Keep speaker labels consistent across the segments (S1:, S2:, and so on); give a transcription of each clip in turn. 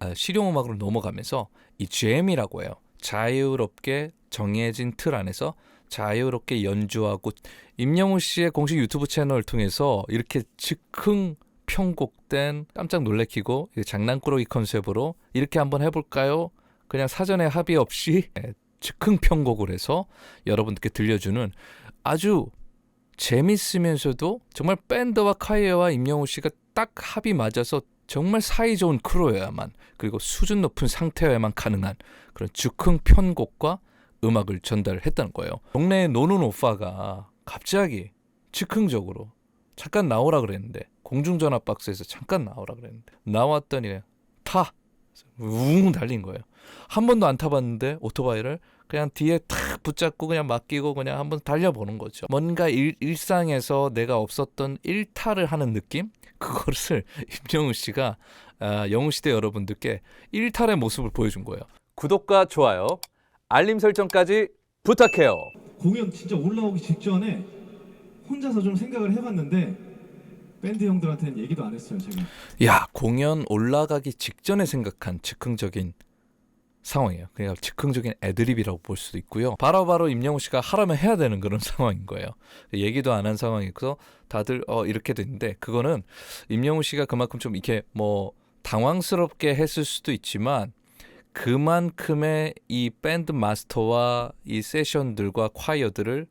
S1: 아, 실용 음악으로 넘어가면서 이 잼이라고 해요. 자유롭게 정해진 틀 안에서 자유롭게 연주하고 임영웅 씨의 공식 유튜브 채널을 통해서 이렇게 즉흥 편곡된 깜짝 놀래키고 이 장난꾸러기 컨셉으로 이렇게 한번 해볼까요? 그냥 사전에 합의 없이 예, 즉흥 편곡을 해서 여러분들께 들려주는 아주 재밌으면서도 정말 밴드와 카이어와 임영웅 씨가 딱 합이 맞아서 정말 사이 좋은 크루여야만 그리고 수준 높은 상태여야만 가능한 그런 즉흥 편곡과 음악을 전달했다는 거예요. 동네에 노는 오빠가 갑자기 즉흥적으로 잠깐 나오라 그랬는데 공중전화 박스에서 잠깐 나오라 그랬는데 나왔더니 타! 웅 달린 거예요. 한 번도 안 타봤는데 오토바이를 그냥 뒤에 탁 붙잡고 그냥 맡기고 그냥 한번 달려보는 거죠. 뭔가 일, 일상에서 내가 없었던 일탈을 하는 느낌? 그것을 임영웅 씨가 아, 영웅 시대 여러분들께 일탈의 모습을 보여준 거예요. 구독과 좋아요, 알림 설정까지 부탁해요.
S2: 공연 진짜 올라오기 직전에 혼자서 좀 생각을 해봤는데 밴드 형들한테는 얘기도 안 했어요 제가
S1: 야 공연 올라가기 직전에 생각한 즉흥적인 상황이에요. 그러니까 즉흥적인 애드립이라고 볼 수도 있고요. 바로 바로 임영웅 씨가 하라면 해야 되는 그런 상황인 거예요. 얘기도 안 한 상황이어서 다들 어 이렇게 됐는데 그거는 임영웅 씨가 그만큼 좀 이렇게 뭐 당황스럽게 했을 수도 있지만 그만큼의 이 밴드 마스터와 이 세션들과 콰이어들을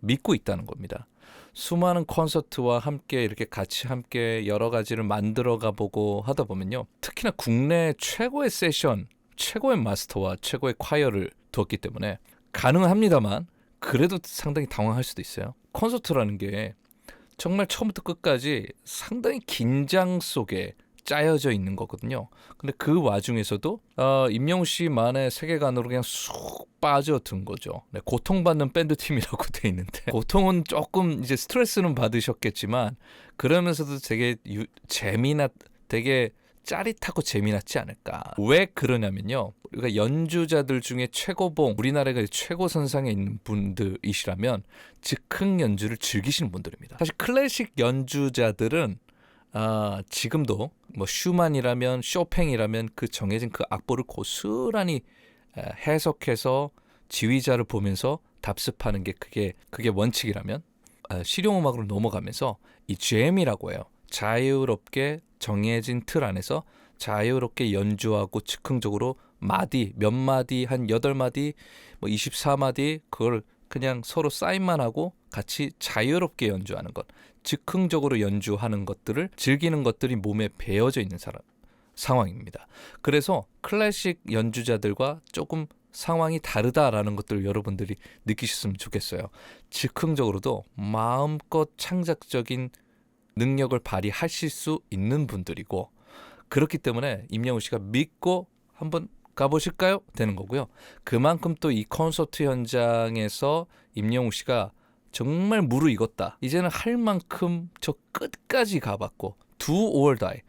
S1: 믿고 있다는 겁니다. 수많은 콘서트와 함께 이렇게 같이 함께 여러 가지를 만들어가 보고 하다 보면요. 특히나 국내 최고의 세션, 최고의 마스터와 최고의 콰이어를 두었기 때문에 가능합니다만 그래도 상당히 당황할 수도 있어요. 콘서트라는 게 정말 처음부터 끝까지 상당히 긴장 속에 짜여져 있는 거거든요. 근데 그 와중에서도 어, 임영웅 씨만의 세계관으로 그냥 쑥 빠져든 거죠. 네, 고통받는 밴드 팀이라고 돼 있는데 고통은 조금 이제 스트레스는 받으셨겠지만 그러면서도 되게 유, 재미나 되게 짜릿하고 재미났지 않을까. 왜 그러냐면요. 우리가 연주자들 중에 최고봉, 우리나라가 최고 선상에 있는 분들이시라면 즉흥 연주를 즐기시는 분들입니다. 사실 클래식 연주자들은 아, 지금도 뭐 슈만이라면 쇼팽이라면 그 정해진 그 악보를 고스란히 에, 해석해서 지휘자를 보면서 답습하는 게 그게 그게 원칙이라면 아, 실용음악으로 넘어가면서 이 잼이라고 해요. 자유롭게 정해진 틀 안에서 자유롭게 연주하고 즉흥적으로 마디 몇 마디 한 여덟 마디 뭐 24마디 그걸 그냥 서로 사인만 하고 같이 자유롭게 연주하는 것 즉흥적으로 연주하는 것들을 즐기는 것들이 몸에 배어져 있는 사람 상황입니다. 그래서 클래식 연주자들과 조금 상황이 다르다라는 것들을 여러분들이 느끼셨으면 좋겠어요. 즉흥적으로도 마음껏 창작적인 능력을 발휘하실 수 있는 분들이고 그렇기 때문에 임영웅 씨가 믿고 한번 가보실까요? 되는 거고요. 그만큼 또 이 콘서트 현장에서 임영웅 씨가 정말 무르익었다. 이제는 할 만큼 저 끝까지 가봤고 두 or die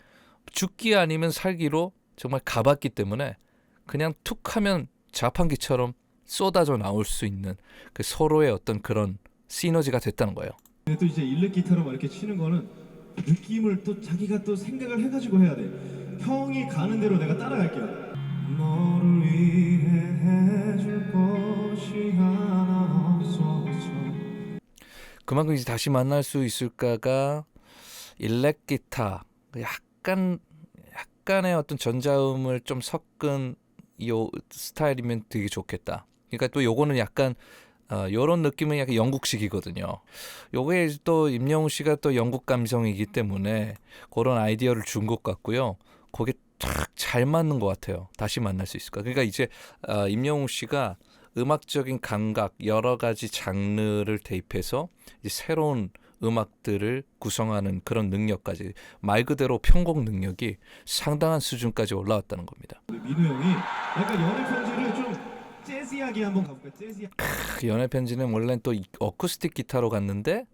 S1: 죽기 아니면 살기로 정말 가봤기 때문에 그냥 툭 하면 자판기처럼 쏟아져 나올 수 있는 그 서로의 어떤 그런 시너지가 됐다는 거예요.
S2: 근데 또 이제 일렉 기타로 막 이렇게 치는 거는 느낌을 또 자기가 또 생각을 해가지고 해야 돼. 형이 가는 대로 내가 따라갈게요. 너를 위해 해줄 것이 하나 없었어
S1: 그만큼 이제 다시 만날 수 있을까가 일렉 기타 약간 약간의 어떤 전자음을 좀 섞은 요 스타일이면 되게 좋겠다. 그러니까 또 요거는 약간 어, 요런 느낌은 약간 영국식이거든요. 요게 또 임영웅 씨가 또 영국 감성이기 때문에 그런 아이디어를 준 것 같고요. 거기에 딱잘 맞는 것 같아요. 다시 만날 수 있을까? 그러니까 이제 어, 임영웅 씨가 음악적인 감각 여러 가지 장르를 대입해서 새로운 음악들을 구성하는 그런 능력까지 말 그대로 편곡 능력이 상당한 수준까지 올라왔다는 겁니다.
S2: 민우 형이 약간 연애 편지를 좀 재즈하게 한번 가볼까요? 재즈
S1: 그 연애 편지는 원래 또 이- 어쿠스틱 기타로 갔는데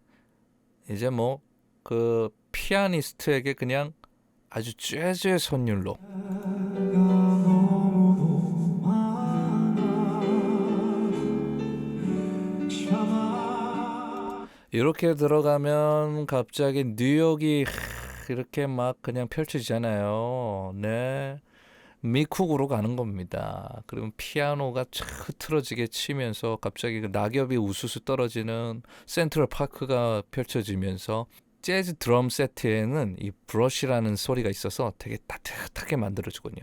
S1: 이제 뭐 그 피아니스트에게 그냥 아주 재즈의 선율로. 이렇게 들어가면 갑자기 뉴욕이 하, 이렇게 막 그냥 펼쳐지잖아요. 네. 미쿡으로 가는 겁니다. 그러면 피아노가 촥 흐트러지게 치면서 갑자기 그 낙엽이 우수수 떨어지는 센트럴 파크가 펼쳐지면서 재즈 드럼 세트에는 이 브러쉬라는 소리가 있어서 되게 따뜻하게 만들어주거든요.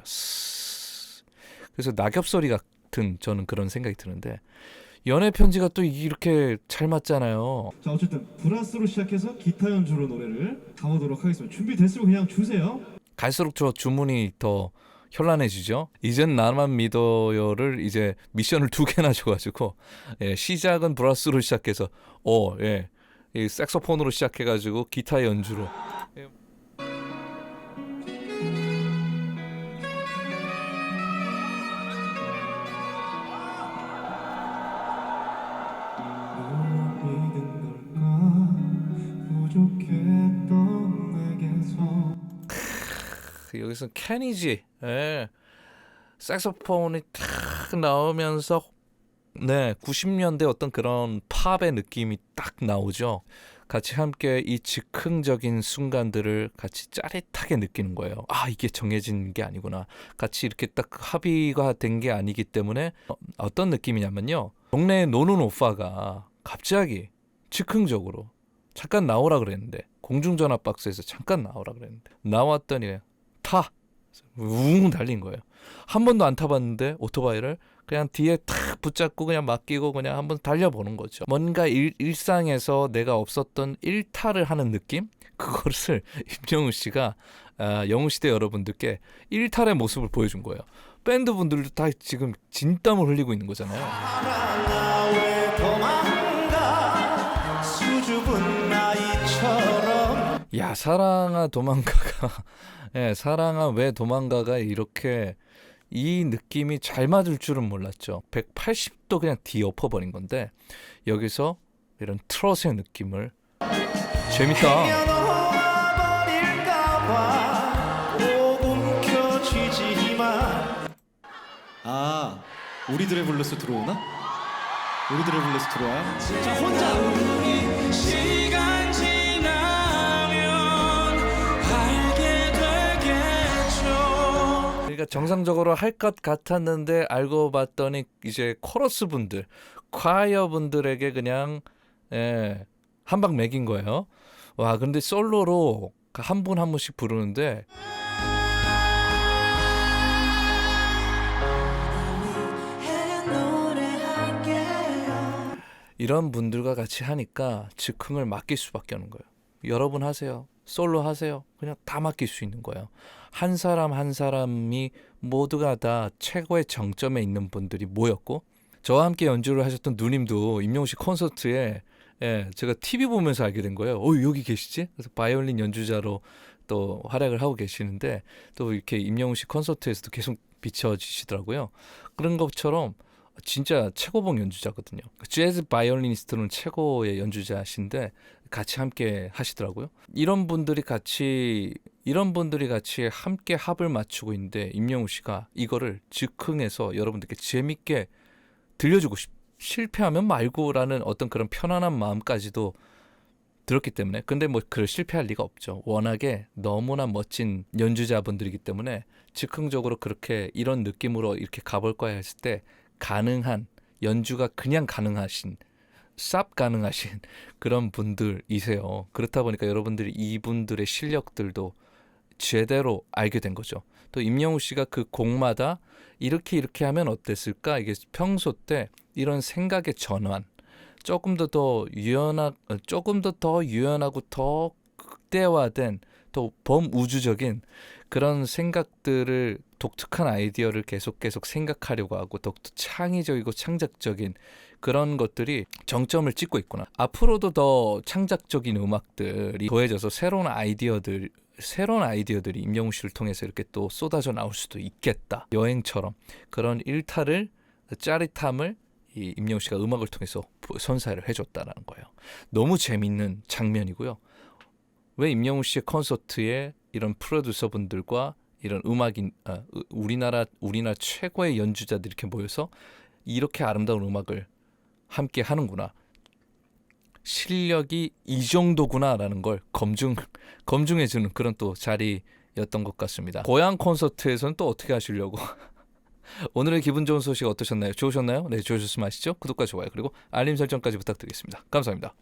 S1: 그래서 낙엽 소리 같은 저는 그런 생각이 드는데 연애 편지가 또 이렇게 잘 맞잖아요.
S2: 자 어쨌든 브라스로 시작해서 기타 연주로 노래를 가보도록 하겠습니다. 준비됐으면 그냥 주세요.
S1: 갈수록 저 주문이 더 현란해지죠. 이젠 나만 믿어요를 이제 미션을 두 개나 줘가지고 예, 시작은 브라스로 시작해서 어, 예, 이 색소폰으로 시작해가지고 기타 연주로. 그 여기서 캐니지 예. 색소폰이 탁 나오면서 네 90년대 어떤 그런 팝의 느낌이 딱 나오죠. 같이 함께 이 즉흥적인 순간들을 같이 짜릿하게 느끼는 거예요. 아 이게 정해진 게 아니구나. 같이 이렇게 딱 합의가 된 게 아니기 때문에 어, 어떤 느낌이냐면요. 동네에 노는 오빠가 갑자기 즉흥적으로 잠깐 나오라 그랬는데 공중전화 박스에서 잠깐 나오라 그랬는데 나왔더니 타. 웅 달린 거예요. 한 번도 안 타봤는데 오토바이를 그냥 뒤에 탁 붙잡고 그냥 맡기고 그냥 한번 달려보는 거죠. 뭔가 일, 일상에서 내가 없었던 일탈을 하는 느낌? 그것을 임영웅 씨가 아, 영웅 시대 여러분들께 일탈의 모습을 보여준 거예요. 밴드 분들도 다 지금 진땀을 흘리고 있는 거잖아요. 야 사랑아 도망가가 예 사랑아 왜 도망가가? 이렇게 이 느낌이 잘 맞을 줄은 몰랐죠. 180도 그냥 뒤엎어 버린 건데 여기서 이런 트롯의 느낌을. 재밌다.
S3: 아
S4: 우리들의 블루스 들어오나? 우리들의 블루스 들어와요?
S3: 자 혼자
S1: 그러니까 정상적으로 할 것 같았는데 알고 봤더니 이제 코러스 분들 콰이어 분들에게 그냥 예, 한방 매긴 거예요 와 근데 솔로로 한분한 분씩 부르는데 이런 분들과 같이 하니까 즉흥을 맡길 수밖에 없는 거예요. 여러분 하세요. 솔로 하세요. 그냥 다 맡길 수 있는 거예요. 한 사람 한 사람이 모두가 다 최고의 정점에 있는 분들이 모였고 저와 함께 연주를 하셨던 누님도 임영웅 씨 콘서트에 예, 제가 TV 보면서 알게 된 거예요. 어, 여기 계시지? 그래서 바이올린 연주자로 또 활약을 하고 계시는데 또 이렇게 임영웅 씨 콘서트에서도 계속 비춰지시더라고요. 그런 것처럼 진짜 최고봉 연주자거든요. 재즈 바이올리니스트는 최고의 연주자신데 같이 함께 하시더라고요. 이런 분들이 같이 이런 분들이 같이 함께 합을 맞추고 있는데 임영웅 씨가 이거를 즉흥해서 여러분들께 재밌게 들려주고 싶 실패하면 말고라는 어떤 그런 편안한 마음까지도 들었기 때문에 근데 뭐 그럴 실패할 리가 없죠. 워낙에 너무나 멋진 연주자분들이기 때문에 즉흥적으로 그렇게 이런 느낌으로 이렇게 가볼 거야 했을 때 가능한 연주가 그냥 가능하신 쌉 가능하신 그런 분들이세요. 그렇다 보니까 여러분들이 이분들의 실력들도 제대로 알게 된 거죠. 또 임영우 씨가 그 곡마다 이렇게 이렇게 하면 어땠을까? 이게 평소 때 이런 생각의 전환, 조금 더더 유연하, 어, 조금 더 더 유연하고 더 극대화된 또 범우주적인 그런 생각들을 독특한 아이디어를 계속 계속 생각하려고 하고 더 창의적이고 창작적인 그런 것들이 정점을 찍고 있구나. 앞으로도 더 창작적인 음악들이 더해져서 새로운 아이디어들 새로운 아이디어들이 임영웅 씨를 통해서 이렇게 또 쏟아져 나올 수도 있겠다. 여행처럼 그런 일탈을 짜릿함을 이 임영웅 씨가 음악을 통해서 선사를 해줬다라는 거예요. 너무 재밌는 장면이고요. 왜 임영웅 씨의 콘서트에 이런 프로듀서 분들과 이런 음악인 아, 으- 우리나라 우리나라 최고의 연주자들이 이렇게 모여서 이렇게 아름다운 음악을 함께 하는구나. 실력이 이 정도구나라는 걸 검증 검증해 주는 그런 또 자리가 였던 것 같습니다. 고향 콘서트에서는 또 어떻게 하시려고? 오늘의 기분 좋은 소식 어떠셨나요? 좋으셨나요? 네, 좋으셨으면 아시죠? 구독과 좋아요 그리고 알림 설정까지 부탁드리겠습니다. 감사합니다.